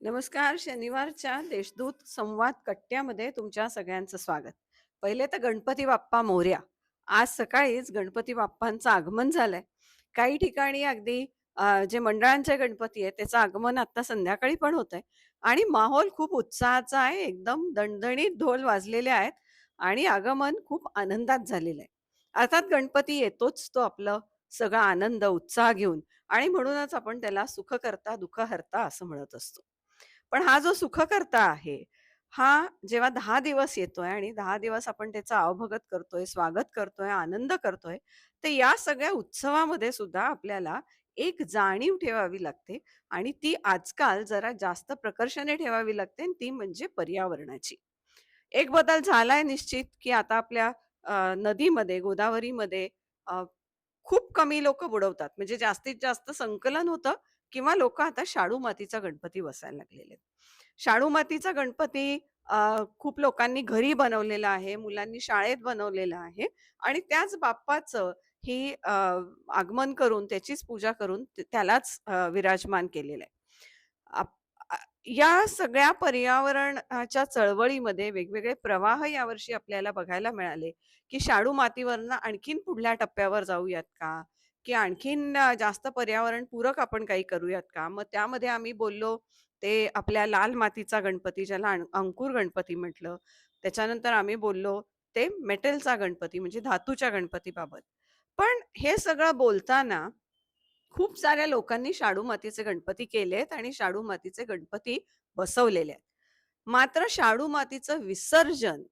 नमस्कार. शनिवारच्या देशदूत संवाद कट्ट्यामध्ये तुमच्या सगळ्यांचं स्वागत. पहिले तर गणपती बाप्पा मोर्या आज सकाळीच गणपती बाप्पांचं आगमन झालंय. काही ठिकाणी अगदी जे मंडळांचे गणपती आहेत त्याचं आगमन आता संध्याकाळी पण होतंय आणि माहोल खूप उत्साहाचा आहे. एकदम दणदणीत ढोल वाजलेले आहेत आणि आगमन खूप आनंदात झालेलं आहे. अर्थात गणपती येतोच तो आपलं सगळा आनंद, उत्साह घेऊन आणि म्हणूनच आपण त्याला सुखकर्ता दुःखहर्ता असं म्हणत असतो. पण हा जो सुखकर्ता आहे, हा जेव्हा दहा दिवस येतोय आणि दहा दिवस आपण त्याचं अवभगत करतोय, स्वागत करतोय, आनंद करतोय, तर या सगळ्या उत्सवामध्ये सुद्धा आपल्याला एक जाणीव ठेवावी लागते आणि ती आजकाल जरा जास्त प्रकर्षाने ठेवावी लागते आणि ती म्हणजे पर्यावरणाची. एक बदल झालाय निश्चित, की आता आपल्या नदीमध्ये, गोदावरीमध्ये खूप कमी लोक बुडवतात. म्हणजे जास्तीत जास्त संकलन होतं किंवा लोक आता शाडू मातीचा गणपती बसायला लागलेले आहेत. शाडू मातीचा गणपती खूप लोकांनी घरी बनवलेला आहे, मुलांनी शाळेत बनवलेला आहे आणि त्याच बाप्पाचं ही आगमन करून, त्याचीच पूजा करून त्यालाच विराजमान केलेलं आहे. या सगळ्या पर्यावरणाच्या चळवळीमध्ये वेगवेगळे प्रवाह यावर्षी आपल्याला बघायला मिळाले, की शाडू मातीवरनं आणखीन पुढल्या टप्प्यावर जाऊयात का? की आणखीन अ, जास्त पर्यावरणपूरक आपण काही करूयात का? मग त्यामध्ये आम्ही बोललो ते आपल्या लाल मातीचा गणपती ज्याला अंकुर गणपती म्हटलं. त्याच्यानंतर आम्ही बोललो ते मेटलचा गणपती म्हणजे धातूच्या गणपतीबाबत. पण हे सगळं बोलताना खूप साऱ्या लोकांनी शाडू मातीचे गणपती केलेत आणि शाडू मातीचे गणपती बसवलेले आहेत. मात्र शाडू मातीचं विसर्जन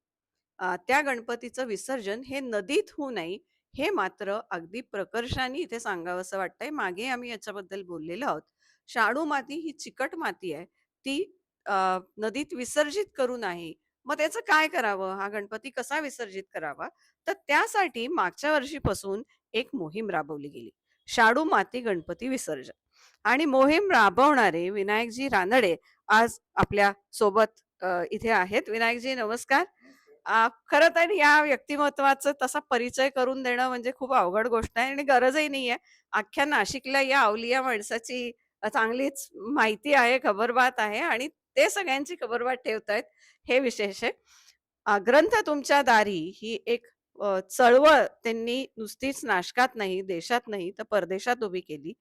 अ, त्या गणपतीचं विसर्जन हे नदीत होऊ नये, हे मात्र अगदी प्रकर्षाने इथे सांगावसं वाटतंय. मागे आम्ही याच्याबद्दल बोललेलो आहोत. शाडू माती ही चिकट माती आहे. ती अ, नदीत विसर्जित करू नाही. मग त्याचं काय करावं? हा गणपती कसा विसर्जित करावा? तर त्यासाठी मागच्या वर्षीपासून एक मोहीम राबवली गेली. शाडू माती गणपती विसर्जन आणि मोहीम राबवणारे विनायकजी रानडे आज आपल्यासोबत अ, इथे आहेत. विनायकजी नमस्कार. खर खरं तर या व्यक्तिमत्वाचं तसा परिचय करून देणं म्हणजे खूप अवघड गोष्ट आहे आणि गरजही नाहीये. अख्ख्या नाशिकला या अवलिया माणसाची चांगलीच माहिती आहे, खबरबात आहे आणि ते सगळ्यांची खबरबात ठेवतायत, हे विशेष आहे. ग्रंथ तुमच्या दारी ही एक चळवळ त्यांनी नुसतीच नाशकात नाही, देशात नाही, तर परदेशात उभी केली.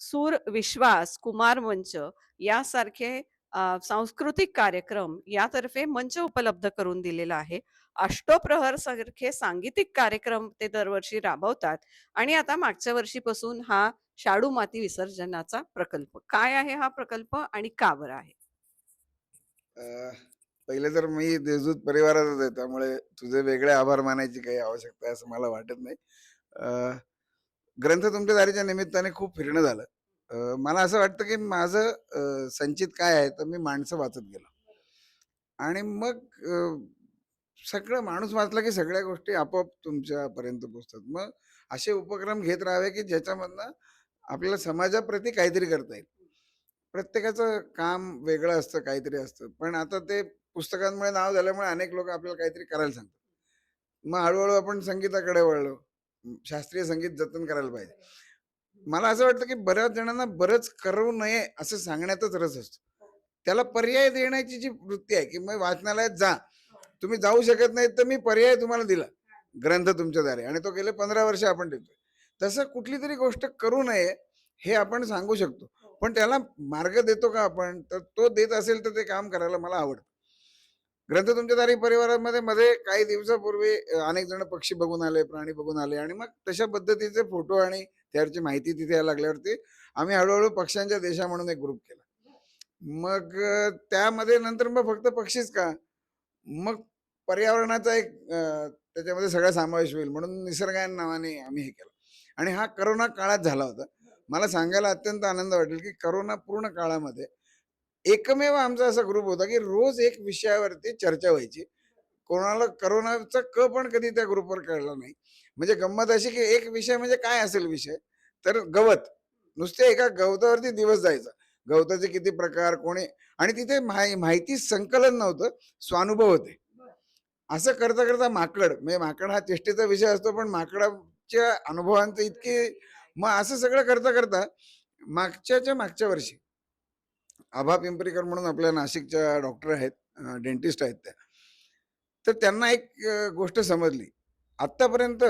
सूर, विश्वास, कुमार मंच यासारखे अ, सांस्कृतिक कार्यक्रम यातर्फे मंच उपलब्ध करून दिलेला आहे. अष्टप्रहर सारखे सांगीतिक कार्यक्रम ते दरवर्षी राबवतात आणि आता मागच्या वर्षीपासून हा शाडू माती विसर्जनाचा प्रकल्प. काय आहे हा प्रकल्प आणि का बरं आहे? अ, पहिले तर मी देशदूत परिवाराचाच आहे. त्यामुळे तुझे वेगळे आभार मानायची काही आवश्यकता आहे असं मला वाटत नाही. अ, ग्रंथ तुमच्या दारीच्या निमित्ताने खूप फिरणं झालं. मला असं वाटतं की माझं संचित काय आहे तर मी माणसं वाचत गेलो. आणि मग सगळं माणूस वाचला की सगळ्या गोष्टी आपोआप तुमच्यापर्यंत पोचतात मग असे उपक्रम घेत राहावे की ज्याच्यामधनं आपल्याला समाजाप्रती काहीतरी करता येईल. प्रत्येकाचं काम वेगळं असतं, काहीतरी असतं. पण आता ते पुस्तकांमुळे नाव झाल्यामुळे अनेक लोक आपल्याला काहीतरी करायला सांगतात. मग हळूहळू आपण संगीताकडे वळलो. शास्त्रीय संगीत जतन करायला पाहिजे. मला असं वाटतं की बऱ्याच जणांना बरंच करू नये असं सांगण्यातच रस असतो. त्याला पर्याय देण्याची जी वृत्ती आहे की मग वाचनालयात जा. तुम्ही जाऊ शकत नाही तर मी पर्याय तुम्हाला दिला. ग्रंथ तुमच्याद्वारे आणि तो गेले 15 वर्ष आपण देतोय. तसं कुठलीतरी गोष्ट करू नये हे आपण सांगू शकतो. पण त्याला मार्ग देतो का आपण? तर तो देत असेल तर ते काम करायला मला आवडतं. ग्रंथ तुमच्या परिवारामध्ये मध्ये काही दिवसापूर्वी अनेक जण पक्षी बघून आले, प्राणी बघून आले आणि मग तशा पद्धतीचे फोटो आणि त्यावरची माहिती तिथे यायला लागल्यावरती आम्ही हळूहळू पक्ष्यांच्या देशा म्हणून एक ग्रुप केला. मग त्यामध्ये नंतर मग फक्त पक्षीच का? मग पर्यावरणाचा एक त्याच्यामध्ये सगळा समावेश होईल म्हणून निसर्गायन नावाने आम्ही हे केलं. आणि हा करोना काळात झाला होता. मला सांगायला अत्यंत आनंद वाटेल की करोना पूर्ण काळामध्ये एकमेव आमचा असा ग्रुप होता की रोज एक विषयावरती चर्चा व्हायची. कोणाला करोनाचा क पण कधी त्या ग्रुपवर कळला नाही. म्हणजे गंमत अशी की एक विषय म्हणजे काय असेल विषय? तर गवत. नुसते एका गवतावरती दिवस जायचा. गवताचे किती प्रकार, कोणी आणि तिथे माहि माहिती संकलन नव्हतं, स्वानुभव होते. असं करता-करता माकड, म्हणजे माकड हा चेष्टेचा विषय असतो, पण माकडाच्या अनुभवांचं इतके मग असं सगळं करता-करता मागच्याच्या मागच्या वर्षी आभा पिंपरीकर म्हणून आपल्या नाशिकच्या डॉक्टर आहेत, डेंटिस्ट आहेत त्या. तर त्यांना एक गोष्ट समजली. आत्तापर्यंत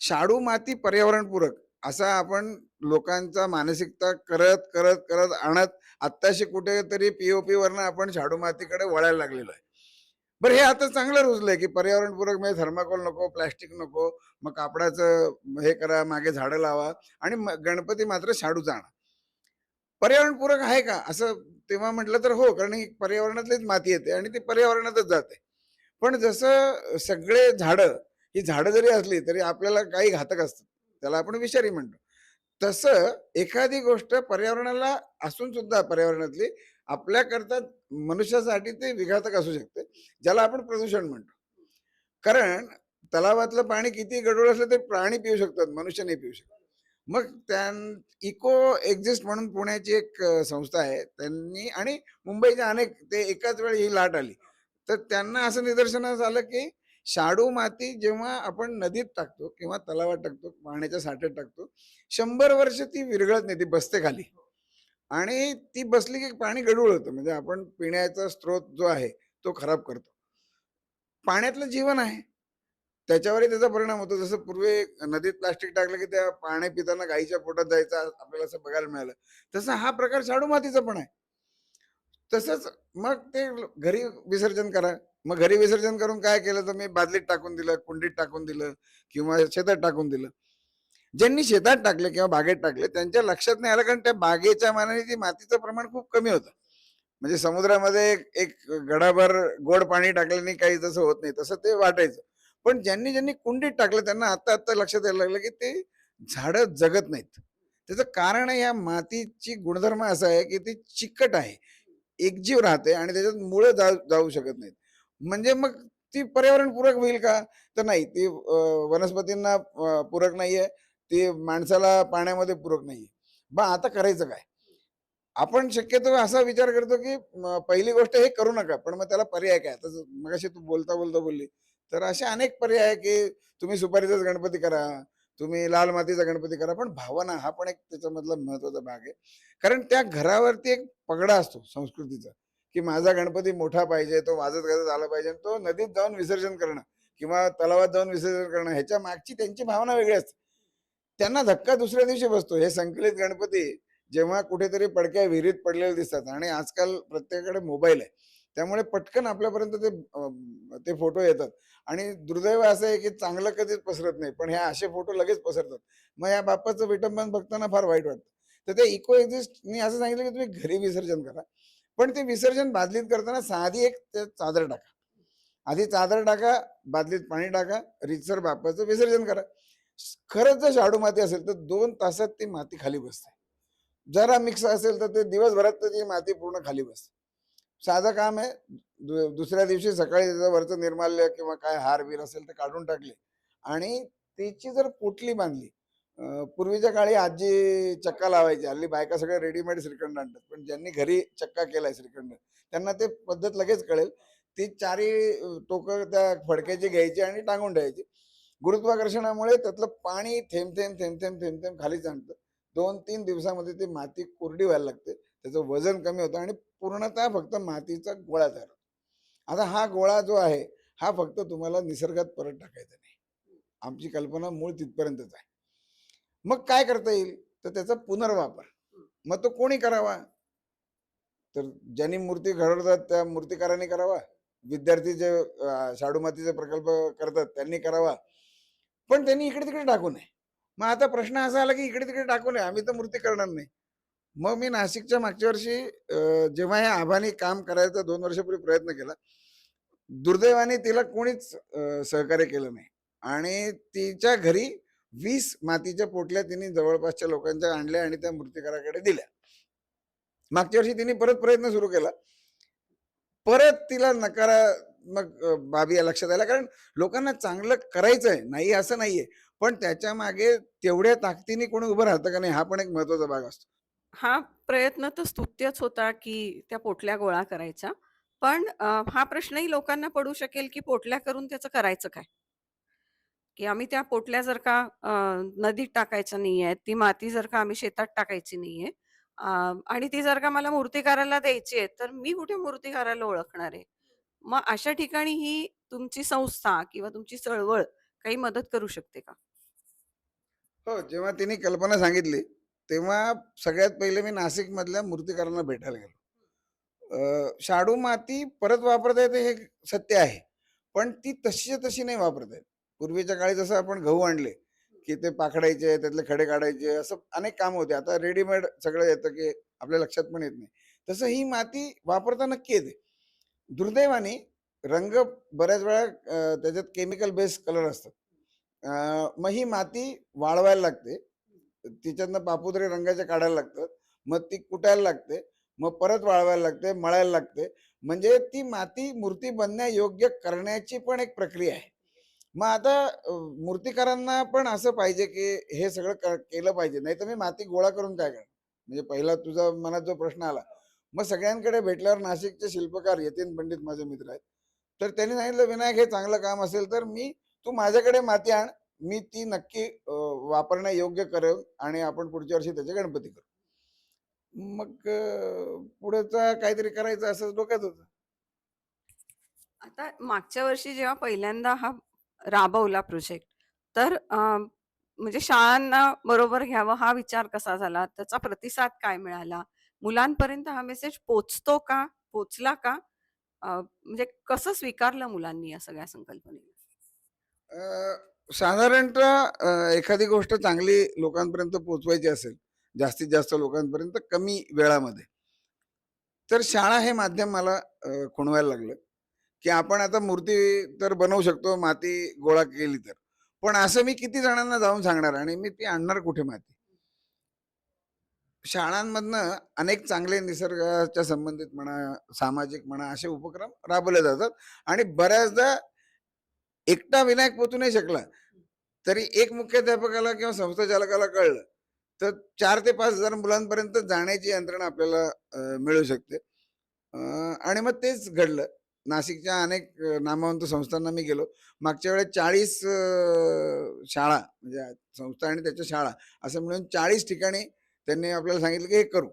शाडू माती पर्यावरणपूरक असा आपण लोकांचा मानसिकता करत, करत, करत आणत आत्ताशी कुठेतरी पीओपी वरनं आपण शाडू मातीकडे वळायला लागलेलो आहे. बरं हे आता चांगलं रुजलंय, की पर्यावरणपूरक म्हणजे थर्माकोल नको, प्लास्टिक नको, मग कापडाचं हे करा, मागे झाडं लावा आणि गणपती मात्र शाडूचा आणा. पर्यावरणपूरक आहे का? असं तेव्हा म्हटलं तर हो, कारण ही पर्यावरणातलीच माती येते आणि ती पर्यावरणातच जाते. पण जसं सगळे झाडं, ही झाडं जरी असली तरी आपल्याला काही घातक असतात. त्याला आपण विषारी म्हणतो. तसं एखादी गोष्ट पर्यावरणाला असून सुद्धा पर्यावरणातली आपल्याकरता मनुष्यासाठी ते विघातक असू शकते, ज्याला आपण प्रदूषण म्हणतो. कारण तलावातलं पाणी किती गडूळ असलं ते प्राणी पिऊ शकतात, मनुष्य नाही पिऊ शकत. मग त्यां इको एक्झिस्ट म्हणून पुण्याची एक संस्था आहे. त्यांनी आणि मुंबईच्या अनेक ते एकाच वेळी ही लाट आली. तर त्यांना असं निदर्शनास आलं, की शाडू माती जेव्हा आपण नदीत टाकतो किंवा तलावात टाकतो, पाण्याच्या साठ्यात टाकतो, 100 वर्ष ती विरघळत नाही, ती बसते खाली. आणि ती बसली की पाणी गढूळ होतं. म्हणजे आपण पिण्याचा स्रोत जो आहे, तो खराब करतो. पाण्यातलं जीवन आहे. त्याच्यावरही त्याचा परिणाम होतो. जसं पूर्वी नदीत प्लास्टिक टाकलं, की त्या पाणी पिताना गायीच्या पोटात जायचं आपल्याला असं बघायला मिळालं. तसा हा प्रकार शाडू मातीचा पण आहे. तसंच मग ते घरी विसर्जन करा. मग घरी विसर्जन करून काय केलं, तर मी बादलीत टाकून दिलं, कुंडीत टाकून दिलं किंवा शेतात टाकून दिलं. ज्यांनी शेतात टाकले किंवा बागेत टाकले त्यांच्या लक्षात नाही आलं, कारण त्या बागेच्या मानाने ती मातीचं प्रमाण खूप कमी होतं. म्हणजे समुद्रामध्ये एक एक गडाभर गोड पाणी टाकल्याने काही जसं होत नाही, तसं ते वाटायचं. पण ज्यांनी ज्यांनी कुंडीत टाकलं त्यांना आता-आता लक्षात यायला लागलं, की ते झाडं जगत नाहीत. त्याचं कारण या मातीची गुणधर्म असा आहे, की ती चिकट आहे, एकजीव राहते आणि त्याच्यात मुळं जाऊ जाऊ शकत नाहीत. म्हणजे मग ती पर्यावरण पूरक होईल का? तर नाही. ती वनस्पतींना पूरक नाहीये. ती माणसाला पाण्यामध्ये पूरक नाहीये. बा आता करायचं काय? आपण शक्यतो असा विचार करतो, की पहिली गोष्ट हे करू नका. पण मग त्याला पर्याय काय? आता मगाशी तू बोलता-बोलता बोलली. तर असे अनेक पर्याय आहे, की तुम्ही सुपारीचाच गणपती करा, तुम्ही लाल मातीचा गणपती करा. पण भावना हा पण एक त्याच्यामधला महत्त्वाचा भाग आहे. कारण त्या घरावरती एक पगडा असतो संस्कृतीचा, की माझा गणपती मोठा पाहिजे, तो वाजत-गाजत आला पाहिजे तो नदीत जाऊन विसर्जन करणं किंवा तलावात जाऊन विसर्जन करणं ह्याच्या मागची त्यांची भावना वेगळी असते. त्यांना धक्का दुसऱ्या दिवशी बसतो. हे संकलित गणपती जेव्हा कुठेतरी पडक्या विहिरीत पडलेले दिसतात आणि आजकाल प्रत्येकाकडे मोबाईल आहे. त्यामुळे पटकन आपल्यापर्यंत ते ते फोटो येतात आणि दुर्दैव असं आहे, की चांगलं कधीच पसरत नाही. पण हे असे फोटो लगेच पसरतात. मग या बाप्पाचं विटंबन बघताना फार वाईट वाटतं. तर ते इको एक्झिस्टनी असं सांगितलं, की तुम्ही घरी विसर्जन करा. पण ते विसर्जन बादलीत करताना साधी एक चादर टाका. आधी चादर टाका, बादलीत पाणी टाका, रितसर बापाचं विसर्जन करा. खरंच जर शाडू माती असेल, तर दोन तासात ती माती खाली बसते. जरा मिक्स असेल, तर ते दिवसभरात तर ती माती पूर्ण खाली बसते. साधं काम आहे. दु दुसऱ्या दिवशी सकाळी त्याचं वरचं निर्माल्य किंवा काय हार-बीर असेल, ते काढून टाकले आणि त्याची जर पोटली बांधली. पूर्वीच्या काळी आजी चक्का लावायची. हल्ली बायका सगळ्या रेडीमेड श्रीखंड आणतात. पण ज्यांनी घरी चक्का केलाय श्रीखंड, त्यांना ते पद्धत लगेच कळेल. ती चारी टोकं त्या फडक्याची घ्यायची आणि टांगून ठेवायची. गुरुत्वाकर्षणामुळे त्यातलं पाणी थेंब-थेंब, थेंब-थेंब, थेंब-थेंब खाली सांडतं. 2-3 दिवसामध्ये ती माती कोरडी व्हायला लागते. त्याचं वजन कमी होतं आणि पूर्णतः फक्त मातीचा गोळा तयार होतो. आता हा गोळा जो आहे, हा फक्त तुम्हाला निसर्गात परत टाकायचा नाही. आमची कल्पना मूळ तिथपर्यंतच आहे. मग काय करता येईल? तर त्याचा पुनर्वापर. मग तो कोणी करावा? तर ज्यांनी मूर्ती घडवतात त्या मूर्तिकारांनी करावा. विद्यार्थी जे शाडू मातीचे प्रकल्प करतात त्यांनी करावा. पण त्यांनी इकडे-तिकडे टाकू नये. मग आता प्रश्न असा आला, की इकडे-तिकडे टाकू नये. आम्ही तर मूर्ती करणार नाही. मग मी नाशिकच्या मागच्या वर्षी जेव्हा या आभानी काम करायचा 2 वर्षापूर्वी प्रयत्न केला. दुर्दैवाने तिला कोणीच सहकार्य केलं नाही आणि तिच्या घरी वीस मातीच्या पोटल्या तिने जवळपासच्या लोकांच्या आणल्या आणि त्या मूर्तिकाराकडे दिल्या. मागच्या वर्षी तिने परत प्रयत्न सुरू केला. परत तिला नकारात्मक बाबी या लक्षात आल्या. कारण लोकांना चांगलं करायचंय, नाही असं नाहीये. पण त्याच्यामागे तेवढ्या ताकदीने कोणी उभं राहतं का नाही, हा पण एक महत्त्वाचा भाग असतो. हा प्रयत्न तर स्तुत्यच होता, की त्या पोटल्या गोळा करायचा पण हा प्रश्नही लोकांना पडू शकेल, की पोटल्या करून त्याचं करायचं काय? की आम्ही त्या पोटल्या जर का नदीत टाकायच्या नाहीये ती माती जर का आम्ही शेतात टाकायची नाहीये, आणि ती जर का मला मूर्तिकाराला द्यायची आहे, तर मी कुठे मूर्तिकाराला ओळखणार आहे? मग अशा ठिकाणी ही तुमची संस्था किंवा तुमची चळवळ काही मदत करू शकते का? हो, जेव्हा तिने कल्पना सांगितली, तेव्हा सगळ्यात पहिले मी नाशिक मधल्या मूर्तिकारांना भेटायला गेलो. शाडू माती परत वापरता येते हे सत्य आहे. पण ती तशीच्या तशी नाही वापरता येत. पूर्वीच्या काळी जसं आपण गहू आणले, की ते पाखडायचे, त्यातले खडे काढायचे, असं अनेक काम होते. आता रेडीमेड सगळं येतं, की आपल्या लक्षात पण येत नाही. तसं ही माती वापरता नक्की येते. दुर्दैवाने रंग बऱ्याच वेळा त्याच्यात केमिकल बेस्ड कलर असतात. मग ही माती वाळवायला लागते. तिच्यातनं पापुद्रे रंगाच्या काढायला लागतात. मग ती कुटायला लागते. मग परत वाळवायला लागते, मळायला लागते. म्हणजे ती माती मूर्ती बनण्यायोग्य करण्याची पण एक प्रक्रिया आहे. मग आता मूर्तीकारांना मूर्तिकारांना पण असं पाहिजे, की हे सगळं क केलं पाहिजे. नाहीतर मी माती गोळा करून काय करणार? म्हणजे पहिला तुझा मनात जो प्रश्न आला. मग सगळ्यांकडे भेटल्यावर नाशिकचे शिल्पकार यतीन पंडित माझे मित्र आहेत. तर त्यांनी सांगितलं, "विनायक हे चांगलं काम असेल तर मी तू माझ्याकडे माती आण. मी ती नक्की वापरण्या योग्य करेन आणि आपण पुढच्या वर्षी त्याचे गणपती करू." मग पुढचा काहीतरी करायचं असं डोक्यात होतं. आता मागच्या वर्षी जेव्हा पहिल्यांदा हा राबवला प्रोजेक्ट, तर म्हणजे शाळांना बरोबर घ्यावं हा विचार कसा झाला? त्याचा प्रतिसाद काय मिळाला? मुलांपर्यंत हा मेसेज पोचतो का? पोचला का? म्हणजे कसं स्वीकारलं मुलांनी या सगळ्या संकल्पनेला? साधारणतः एखादी गोष्ट चांगली लोकांपर्यंत पोहोचवायची असेल, जास्तीत जास्त लोकांपर्यंत कमी वेळामध्ये, तर शाळा हे माध्यम मला खुणवायला लागलं, की आपण आता मूर्ती तर बनवू शकतो, माती गोळा केली तर. पण असं मी किती जणांना जाऊन सांगणार आणि मी ती आणणार कुठे माती? शाळांमधनं अनेक चांगले निसर्गाच्या संबंधित म्हणा, सामाजिक म्हणा, असे उपक्रम राबवले जातात आणि बऱ्याचदा एकटा विनायक पोचू नाही शकला, तरी एक मुख्याध्यापकाला किंवा संस्था चालकाला कळलं, तर चार ते पाच हजार मुलांपर्यंत जाण्याची यंत्रणा आपल्याला मिळू शकते. आणि मग तेच घडलं. नाशिकच्या अनेक नामवंत संस्थांना मी गेलो. मागच्या वेळेस चाळीस शाळा म्हणजे संस्था आणि त्याच्या शाळा असं मिळून 40 ठिकाणी त्यांनी आपल्याला सांगितलं, की हे करू.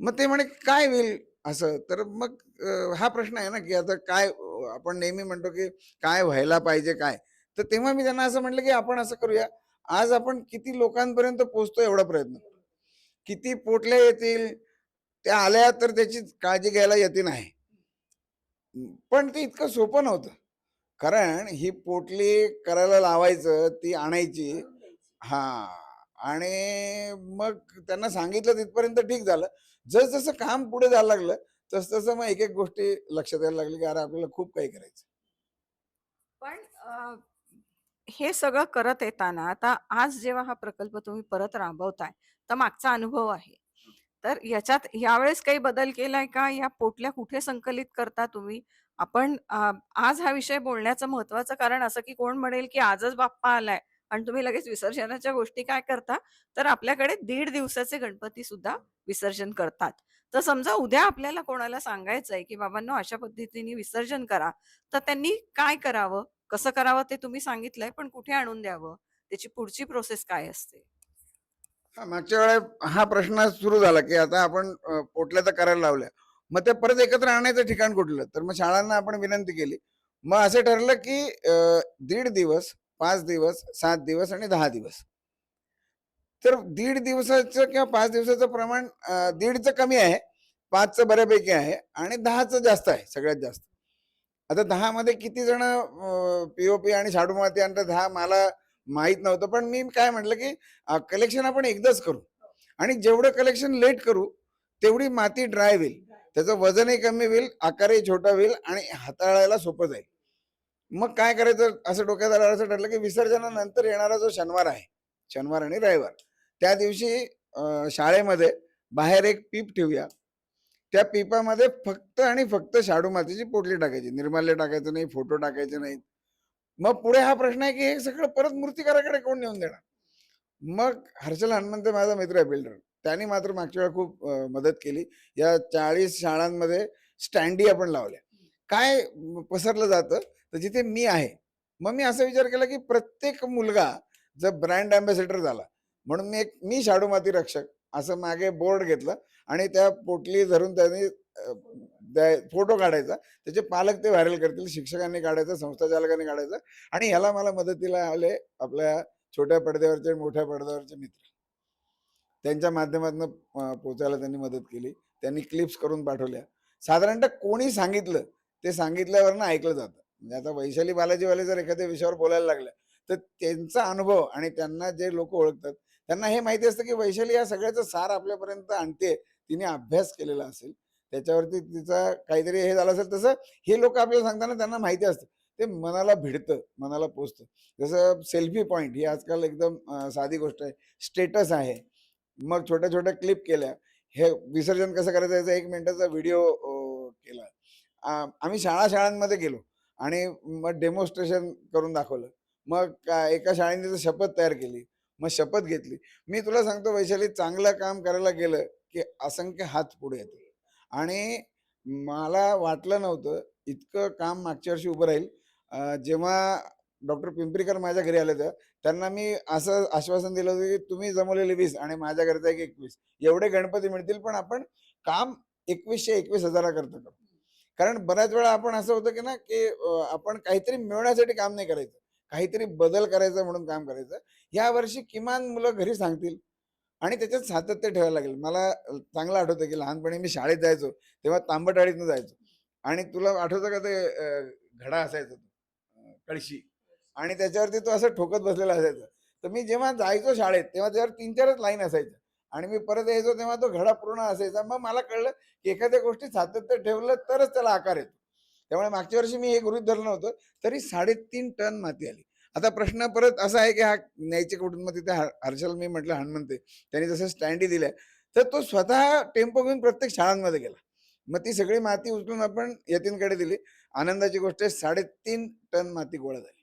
मग ते म्हणे, "काय होईल असं?" तर मग हा प्रश्न आहे ना, की आता काय आपण नेहमी म्हणतो, की काय व्हायला पाहिजे काय? तर तेव्हा मी त्यांना असं म्हटलं, की आपण असं करूया, आज आपण किती लोकांपर्यंत पोहोचतो एवढा प्रयत्न किती पोटल्या येतील, त्या आल्या तर त्याची काळजी घ्यायला येते आहे. पण ते इतकं सोपं नव्हतं. कारण ही पोटली करायला लावायचं, ती आणायची हा आणि मग त्यांना सांगितलं तिथपर्यंत ठीक झालं. जसं काम पुढे जायला लागलं, तसं-तसं मग एक-एक गोष्टी लक्षात यायला लागली, की अरे आपल्याला खूप काही करायचं. पण हे सगळं करत येताना आता आज जेव्हा हा प्रकल्प तुम्ही परत राबवताय, तर मागचा अनुभव आहे. तर याच्यात यावेळेस काही बदल केलाय का? या पोटल्या कुठे संकलित करता तुम्ही? आपण आज हा विषय बोलण्याचं महत्त्वाचं कारण असं, की कोण म्हणेल, की आजच बाप्पा आलाय आणि तुम्ही लगेच विसर्जनाच्या गोष्टी काय करता? तर आपल्याकडे दीड दिवसाचे गणपती सुद्धा विसर्जन करतात. तर समजा उद्या आपल्याला कोणाला सांगायचंय, की बाबांनो अशा पद्धतीने विसर्जन करा, तर त्यांनी काय करावं? कसं करावं ते तुम्ही सांगितलंय, पण कुठे आणून द्यावं? त्याची पुढची प्रोसेस काय असते? मागच्या वेळेला हा प्रश्न सुरू झाला, की आता आपण पोटल्या तर करायला लावल्या. मग ते परत एकत्र आणायचं ठिकाण कुठलं? तर मग शाळांना आपण विनंती केली. मग असं ठरलं, की दीड दिवस, पाच दिवस, सात दिवस आणि दहा दिवस. तर दीड दिवसाचं किंवा पाच दिवसाचं प्रमाण दीडचं कमी आहे, पाचचं बऱ्यापैकी आहे आणि 10चं जास्त आहे, सगळ्यात जास्त. आता दहा मध्ये किती जण पी-ओ-पी आणि शाडू माती आणतात दहा मला माहीत नव्हतं. पण मी काय म्हटलं, की कलेक्शन आपण एकदाच करू आणि जेवढं कलेक्शन लेट करू, तेवढी माती ड्राय होईल. त्याचं वजनही कमी होईल, आकारही छोटा होईल आणि हाताळायला सोपं जाईल. मग काय करायचं असं डोक्यात आलं असं ठरलं, की विसर्जनानंतर येणारा जो शनिवार आहे, शनिवार आणि रविवार, त्या दिवशी शाळेमध्ये बाहेर एक पीप ठेवूया. त्या पिपामध्ये फक्त आणि फक्त शाडू मातीची पोटली टाकायची. निर्माल्य टाकायचं नाही, फोटो टाकायचे नाहीत. मग पुढे हा प्रश्न आहे, की हे सगळं परत मूर्तिकाराकडे कोण नेऊन देणार? मग हर्षल हनुमंत माझा मित्र आहे बिल्डर. त्यांनी मात्र मागच्या वेळा खूप मदत केली. या 40 शाळांमध्ये स्टँडी आपण लावल्या. काय पसरलं जातं, तर जिथे मी आहे. मग मी असा विचार केला, की प्रत्येक मुलगा जर ब्रँड अँबॅसेडर झाला, म्हणून मी एक मी शाडू माती रक्षक असं मागे बोर्ड घेतलं आणि त्या पोटली धरून त्यांनी फोटो काढायचा त्याचे पालक ते व्हायरल करतील शिक्षकांनी काढायचं संस्था चालकांनी काढायचं आणि ह्याला मला मदतीला आले आपल्या छोट्या पडद्यावरचे मोठ्या पडद्यावरचे मित्र त्यांच्या माध्यमातून पोचायला त्यांनी मदत केली. त्यांनी क्लिप्स करून पाठवल्या. साधारणतः कोणी सांगितलं ते सांगितल्यावरनं ऐकलं जातं. म्हणजे आता वैशाली बालाजीवाले जर एखाद्या विषयावर बोलायला लागल्या तर त्यांचा अनुभव आणि त्यांना जे लोक ओळखतात त्यांना हे माहिती असतं की वैशाली या सगळ्याचा सार आपल्यापर्यंत आणते तिने अभ्यास केलेला असेल. त्याच्यावरती तिचा काहीतरी हे झालं असेल तसं हे लोक आपल्याला सांगताना त्यांना माहिती असतं. ते मनाला भिडतं मनाला पोचतं जसं सेल्फी पॉईंट ही आजकाल एकदम साधी गोष्ट आहे. स्टेटस आहे. मग छोट्या छोट्या क्लिप केल्या. हे विसर्जन कसं करायचं याचा एक मिनिटाचा व्हिडिओ केला. आम्ही शाळा शाळांमध्ये गेलो आणि मग डेमॉन्स्ट्रेशन करून दाखवलं. मग का- एका शाळेने तर शपथ तयार केली. मग शपथ घेतली. मी तुला सांगतो वैशाली चांगलं काम करायला गेलं की असंख्य हात पुढे येतो आणि मला वाटलं नव्हतं इतकं काम मागच्या वर्षी उभं राहील. जेव्हा डॉक्टर पिंपरीकर माझ्या घरी आले होते. त्यांना मी असं आश्वासन दिलं होतं की तुम्ही जमवलेले वीस आणि माझ्या घरचा एक एकवीस. एवढे गणपती मिळतील पण आपण काम एकवीसशे एकवीस हजाराकरता करू कारण बऱ्याच वेळा आपण असं होतं की ना की आपण काहीतरी मिळवण्यासाठी काम नाही करायचं. काहीतरी बदल करायचा म्हणून काम करायचं. या वर्षी किमान मुलं घरी सांगतील आणि त्याच्यात सातत्य ठेवायला लागेल. मला चांगलं आठवतं की लहानपणी मी शाळेत जायचो तेव्हा तांबटाळीतनं जायचो. आणि तुला आठवतं का ते घडा असायचा कळशी? आणि त्याच्यावरती तो असं ठोकत बसलेला असायचा. तर मी जेव्हा जायचो शाळेत तेव्हा त्याच्यावर तीन चारच लाईन असायच्या. आणि मी परत यायचो तेव्हा तो घडा पूर्ण असायचा. मग मला कळलं की एखाद्या गोष्टी सातत्य ठेवलं तरच त्याला आकार येतो. त्यामुळे मागच्या वर्षी मी हे गृहित धरलं नव्हतं तरी साडेतीन टन माती आली. आता प्रश्न परत असा आहे की हा न्यायचे कुटुंब मग तिथे हर्षल मी म्हटलं हनुमंते त्यांनी जसं स्टँडी दिल्या तर तो स्वतः टेम्पो घेऊन प्रत्येक शाळांमध्ये गेला. मग ती सगळी माती उचलून आपण यतीनकडे दिली. आनंदाची गोष्ट साडेतीन टन माती गोळा झाली.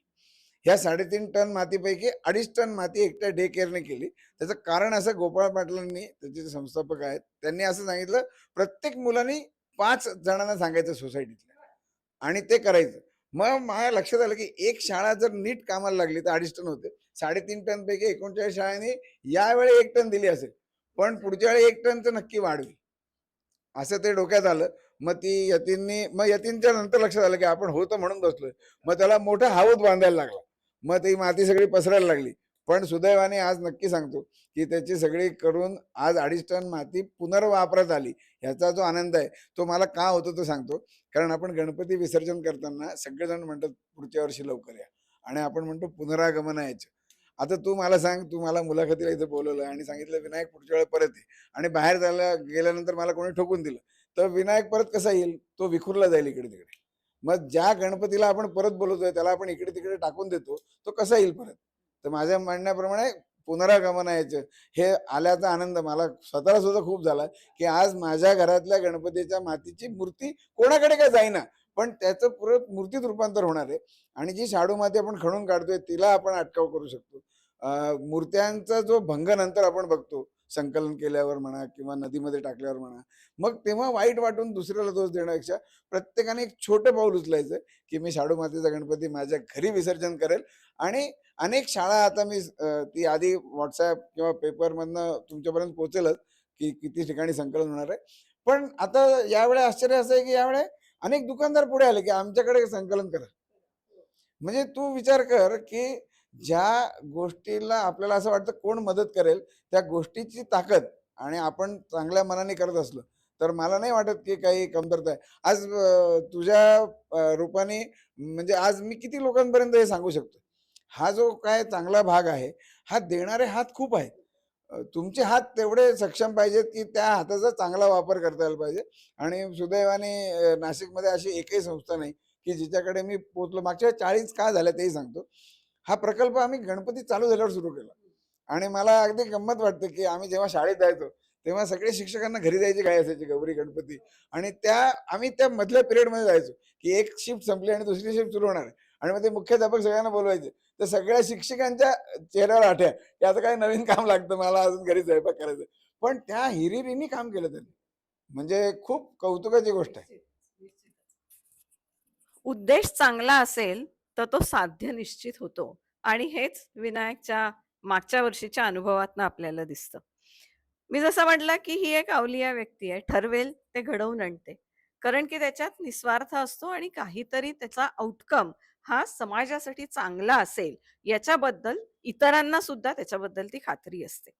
ह्या साडेतीन टन मातीपैकी अडीच टन माती एकट्या डे केअरने केली. त्याचं कारण असं गोपाळ पाटलांनी त्याचे जे संस्थापक आहेत त्यांनी असं सांगितलं प्रत्येक मुलांनी पाच जणांना सांगायचं सोसायटीतल्या आणि ते करायचं. मग माझ्या लक्षात आलं की एक शाळा जर नीट कामाला लागली तर अडीच टन होते. साडेतीन टन पैकी एकोणचाळीस शाळांनी यावेळी एक टन दिली असेल. पण पुढच्या वेळी एक टन तर नक्की वाढवी. असं ते डोक्यात आलं. मग ती यतींनी मग यतीनच्या नंतर लक्षात आलं की आपण होतं म्हणून बसलोय. मग त्याला मोठा हाऊत बांधायला लागला. मग ती माती सगळी पसरायला लागली. पण सुदैवाने आज नक्की सांगतो की त्याची सगळी करून आज अडीच टन माती पुनर्वापरात आली. ह्याचा जो आनंद आहे तो मला का होतो तो सांगतो. कारण आपण गणपती विसर्जन करताना सगळेजण म्हणतात पुढच्या वर्षी लवकर या. आणि आपण म्हणतो पुनरागमन यायचं आता तू मला सांग तू मला मुलाखतीला इथं बोलवलं आणि सांगितलं विनायक पुढच्या वेळेला परत ये. आणि बाहेर जायला गेल्यानंतर मला कोणी ठोकून दिलं. तर विनायक परत कसा येईल? तो विखुरला जाईल इकडे तिकडे मग ज्या गणपतीला आपण परत बोलवतोय त्याला आपण इकडे तिकडे टाकून देतो तो कसा येईल परत? तर माझ्या म्हणण्याप्रमाणे पुनरागमन यायचं हे आल्याचा आनंद मला स्वतःला सुद्धा खूप झाला की आज माझ्या घरातल्या गणपतीच्या मातीची मूर्ती कोणाकडे काय जाईना. पण त्याचं परत मूर्तीत रूपांतर होणार आहे. आणि जी शाडू माती आपण खणून काढतोय तिला आपण अटकाव करू शकतो. मूर्त्यांचा जो भंग नंतर आपण बघतो संकलन केल्यावर म्हणा किंवा नदीमध्ये टाकल्यावर म्हणा मग तेव्हा वाईट वाटून दुसऱ्याला दोष देण्यापेक्षा प्रत्येकाने एक छोटं पाऊल उचलायचं की मी शाडू मातीचा गणपती माझ्या घरी विसर्जन करेल. आणि अनेक शाळा आता मी ती आधी व्हॉट्सॲप किंवा पेपरमधनं तुमच्यापर्यंत पोहोचेलच की किती ठिकाणी संकलन होणार आहे. पण आता यावेळे आश्चर्य असं आहे की यावेळे अनेक दुकानदार पुढे आले की आमच्याकडे संकलन करा. म्हणजे तू विचार कर की ज्या गोष्टीला आपल्याला असं वाटतं कोण मदत करेल त्या गोष्टीची ताकद आणि आपण चांगल्या मनाने करत असलो तर मला नाही वाटत की काही कमतरता आहे. आज तुझ्या रूपाने म्हणजे आज मी किती लोकांपर्यंत हे सांगू शकतो? हा जो काय चांगला भाग आहे हा देणारे हात खूप आहेत. तुमचे हात तेवढे सक्षम पाहिजेत की त्या हाताचा चांगला वापर करता यायला पाहिजे. आणि सुदैवाने नाशिकमध्ये अशी एकही संस्था नाही की जिच्याकडे मी पोचलो मागच्या चाळीस का झाल्या तेही सांगतो. हा प्रकल्प आम्ही गणपती चालू झाल्यावर सुरू केला. आणि मला अगदी गंमत वाटते की आम्ही जेव्हा शाळेत जायचो तेव्हा सगळे शिक्षकांना घरी जायची काय असायची गौरी गणपती. आणि त्या आम्ही त्या मधल्या पिरियडमध्ये जायचो की एक शिफ्ट संपली आणि दुसरी शिफ्ट सुरू होणार आणि मग ते मुख्याध्यापक सगळ्यांना बोलवायचे तर सगळ्या शिक्षकांच्या चेहऱ्यावर आठ्या की आता काय नवीन काम लागतं मला अजून घरी स्वयंपाक करायचं पण त्या हिरिरीनी काम केलं त्यांनी. म्हणजे खूप कौतुकाची गोष्ट आहे. उद्देश चांगला असेल तर तो साध्य निश्चित होतो आणि हेच विनायकच्या मागच्या वर्षीच्या अनुभवातनं आपल्याला दिसतं मी जसं म्हटलं, की ही एक अवलिया व्यक्ती आहे. ठरवेल ते घडवून आणते. कारण की त्याच्यात निस्वार्थ असतो आणि काहीतरी त्याचा आउटकम हा समाजासाठी चांगला असेल, याच्याबद्दल इतरांना सुद्धा त्याच्याबद्दल ती खात्री असते.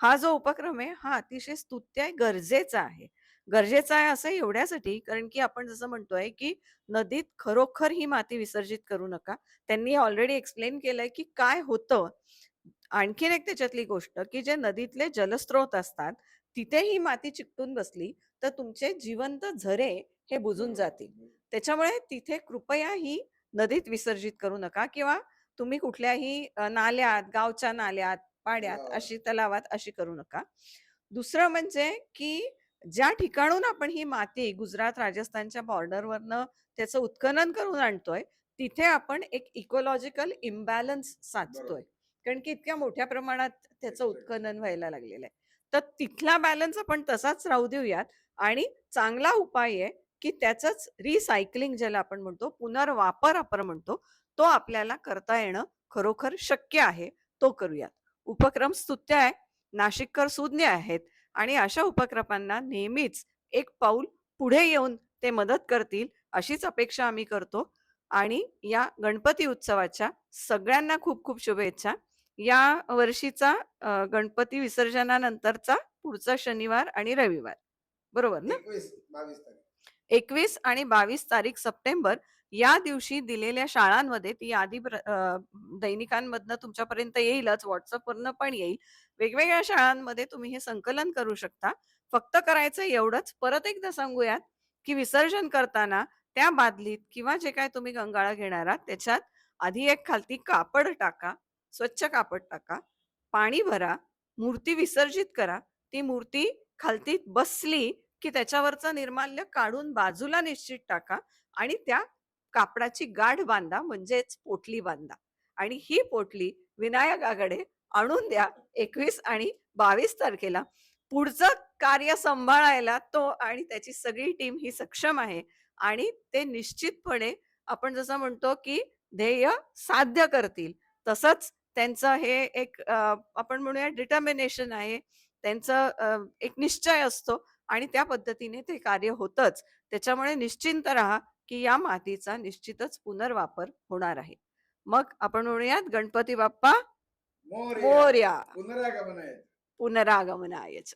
हा जो उपक्रम आहे, हा अतिशय स्तुत्य आहे, गरजेचा आहे. गरजेचा आहे असं एवढ्यासाठी कारण की आपण जसं म्हणतोय, की नदीत खरोखर ही माती विसर्जित करू नका. त्यांनी ऑलरेडी एक्सप्लेन केलंय, की काय होतं. आणखीन एक त्याच्यातली गोष्ट, की जे नदीतले जलस्रोत असतात, तिथे ही माती चिकटून बसली, तर तुमचे जिवंत झरे हे बुजून जातील. त्याच्यामुळे तिथे कृपया ही नदीत विसर्जित करू नका किंवा तुम्ही कुठल्याही नाल्यात, गावच्या नाल्यात, पाड्यात. अशी तलावात अशी करू नका. दुसरं म्हणजे, की ज्या ठिकाणून आपण ही माती गुजरात, राजस्थानच्या बॉर्डरवरनं त्याचं उत्खनन करून आणतोय, तिथे आपण एक इकॉलॉजिकल इम्बॅलन्स साधतोय. कारण की इतक्या मोठ्या प्रमाणात त्याचं. उत्खनन व्हायला लागलेलं आहे. तर तिथला बॅलन्स आपण तसाच राहू देऊयात आणि चांगला उपाय आहे, की त्याचंच रिसायकलिंग ज्याला आपण म्हणतो, पुनर्वापर आपण म्हणतो, तो आपल्याला करता येणं खरोखर शक्य आहे. तो करूयात. उपक्रम स्तुत्य आहे. नाशिककर सुज्ञ आहेत आणि अशा उपक्रमांना नेहमीच एक पाऊल पुढे येऊन ते मदत करतील, अशीच अपेक्षा आम्ही करतो आणि या गणपती उत्सवाच्या सगळ्यांना खूप खूप शुभेच्छा. या वर्षीचा गणपती विसर्जनानंतरचा पुढचा शनिवार आणि रविवार. बरोबर ना? 21-22 तारीख. 21 आणि 22 तारीख सप्टेंबर या दिवशी दिलेल्या शाळांमध्ये ती यादी दैनिकांमधनं तुमच्यापर्यंत येईलच, व्हॉट्सअपवरनं पण येईल. वेगवेगळ्या शाळांमध्ये तुम्ही हे संकलन करू शकता. फक्त करायचं एवढंच, परत एकदा सांगूयात, की विसर्जन करताना त्या बादलीत किंवा जे काय तुम्ही गंगाळा घेणार आहात, त्याच्यात आधी एक खालती कापड टाका, स्वच्छ कापड टाका, पाणी भरा, मूर्ती विसर्जित करा. ती मूर्ती खालती बसली, की त्याच्यावरचं निर्माल्य काढून बाजूला निश्चित टाका आणि त्या कापडाची गाठ बांधा म्हणजेच पोटली बांधा आणि ही पोटली विनायकाकडे आणून द्या 21 आणि 22 तारखेला. पुढचं कार्य सांभाळायला तो आणि त्याची सगळी टीम ही सक्षम आहे आणि ते निश्चितपणे आपण जसं म्हणतो, की ध्येय साध्य करतील. तसंच त्यांचं हे एक आपण म्हणूया डिटर्मिनेशन आहे. त्यांचं एक निश्चय असतो आणि त्या पद्धतीने ते कार्य होतच त्याच्यामुळे निश्चिंत राहा, की या मातीचा निश्चितच पुनर्वापर होणार आहे. मग आपण म्हणूयात गणपती बाप्पा मोरया. मोरया. पुनरागमनाय. पुनरागमनायच.